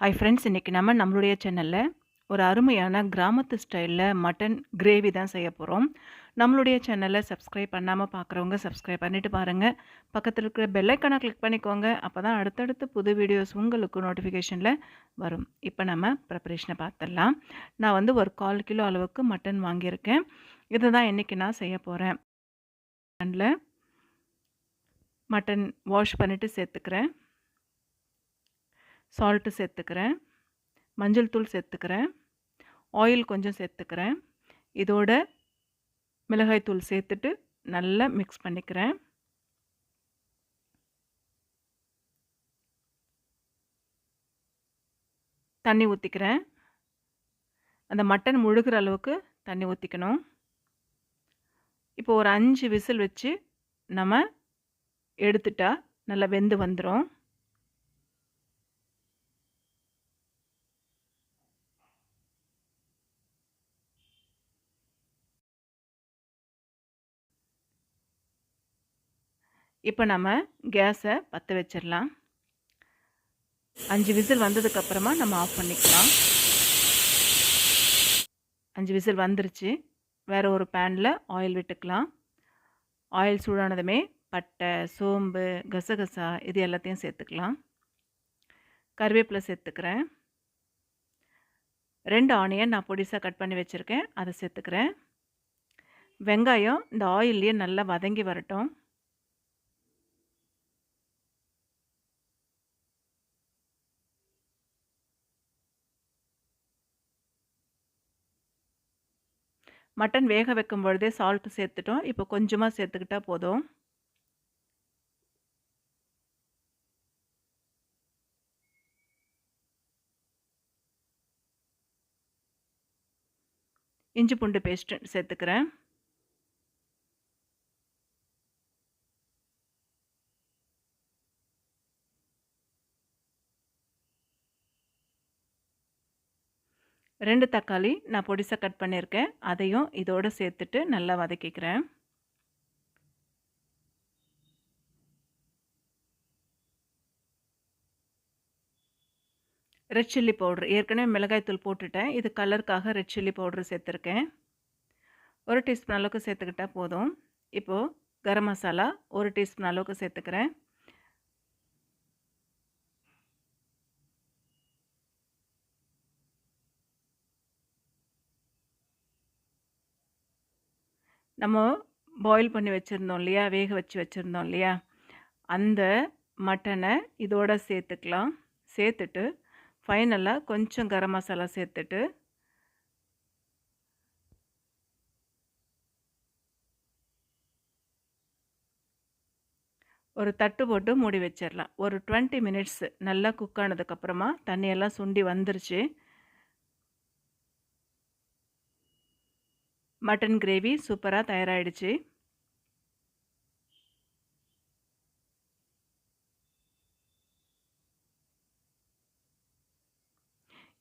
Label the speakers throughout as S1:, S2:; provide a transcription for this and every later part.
S1: Hi friends இன்றைக்கி நம்ம நம்மளுடைய சேனலில் ஒரு அருமையான கிராமத்து ஸ்டைலில் மட்டன் கிரேவி தான் செய்ய போகிறோம் நம்மளுடைய சேனலை சப்ஸ்கிரைப் பண்ணாமல் பார்க்குறவங்க சப்ஸ்கிரைப் பண்ணிவிட்டு பாருங்கள் பக்கத்தில் இருக்கிற பெல்லைக்கனை கிளிக் பண்ணிக்கோங்க. அப்போ தான் அடுத்தடுத்து புது வீடியோஸ் உங்களுக்கு நோட்டிஃபிகேஷனில் வரும். இப்போ நம்ம ப்ரிப்பரேஷனை பார்த்துடலாம் நான் வந்து ஒரு கால் கிலோ அளவுக்கு மட்டன் வாங்கியிருக்கேன். இதை தான் இன்றைக்கி நான் செய்ய போகிறேன் மட்டனில் மட்டன் வாஷ் பண்ணிவிட்டு சேர்த்துக்கிறேன். சால்ட்டு சேர்த்துக்கிறேன். மஞ்சள் தூள் சேர்த்துக்கிறேன். ஆயில் கொஞ்சம் சேர்த்துக்கிறேன். இதோட மிளகாய் தூள் சேர்த்துட்டு நல்லா மிக்ஸ் பண்ணிக்கிறேன். தண்ணி ஊற்றிக்கிறேன் அந்த மட்டன் முழுகிற அளவுக்கு தண்ணி ஊற்றிக்கணும் இப்போ ஒரு அஞ்சு விசில் வச்சு நம்ம எடுத்துட்டா நல்லா வெந்து வந்துடும் இப்போ நம்ம கேஸை பற்ற வச்சிடலாம் அஞ்சு விசில் வந்ததுக்கப்புறமா நம்ம ஆஃப் பண்ணிக்கலாம். அஞ்சு விசில் வந்துருச்சு. வேறு ஒரு பேனில் ஆயில் விட்டுக்கலாம். ஆயில் சூடானதுமே பட்டை சோம்பு கசகசா இது எல்லாத்தையும் சேர்த்துக்கலாம். கருவேப்பிலை சேர்த்துக்கிறேன். ரெண்டு ஆனியன் நான் பொடிசாக கட் பண்ணி வச்சுருக்கேன். அதை சேர்த்துக்கிறேன். வெங்காயம் இந்த ஆயில்லையே நல்லா வதங்கி வரட்டும். மட்டன் வேக வைக்கும் பொழுதே சால்ட்டு சேர்த்துட்டோம். இப்போ கொஞ்சமாக சேர்த்துக்கிட்டால் போதும். இஞ்சி பூண்டு பேஸ்ட்டு சேர்த்துக்கிறேன். ரெண்டு தக்காளி நான் பொடிசாக கட் பண்ணியிருக்கேன். அதையும் இதோடு சேர்த்துட்டு நல்லா வதக்கிக்கிறேன். Red chilli powder. ஏற்கனவே மிளகாய்த்தூள் போட்டுட்டேன். இது கலருக்காக ரெட் சில்லி பவுட்ரு சேர்த்துருக்கேன். ஒரு டீஸ்பூன் அளவுக்கு சேர்த்துக்கிட்டால் போதும். இப்போது கரம் மசாலா ஒரு டீஸ்பூன் அளவுக்கு சேர்த்துக்கிறேன். நம்ம பாயில் பண்ணி வச்சுருந்தோம் இல்லையா? வேக வச்சு வச்சுருந்தோம் இல்லையா? அந்த மட்டனை இதோட சேர்த்துக்கலாம். சேர்த்துட்டு ஃபைனலாக கொஞ்சம் கரம் மசாலா சேர்த்துட்டு ஒரு தட்டு போட்டு மூடி வச்சிடலாம் ஒரு டுவெண்ட்டி மினிட்ஸ் நல்லா குக் ஆனதுக்கப்புறமா தண்ணியெல்லாம் சுண்டி வந்துருச்சு. மட்டன் கிரேவி சூப்பராக தயாராகிடுச்சு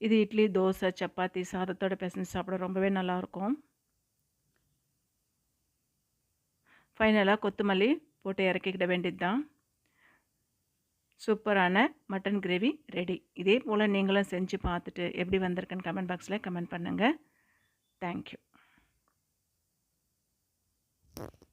S1: இது இட்லி தோசை சப்பாத்தி சாதத்தோட பிசைஞ்சு சாப்பிட ரொம்பவே நல்லாயிருக்கும். ஃபைனலாக கொத்தமல்லி போட்டு இறக்கிக்கிட வேண்டியது தான் சூப்பரான மட்டன் கிரேவி ரெடி. இதே போல் நீங்களும் செஞ்சு பார்த்துட்டு எப்படி வந்திருக்குன்னு கமெண்ட் பாக்ஸில் கமெண்ட் பண்ணுங்கள் தேங்க்யூ Thank you.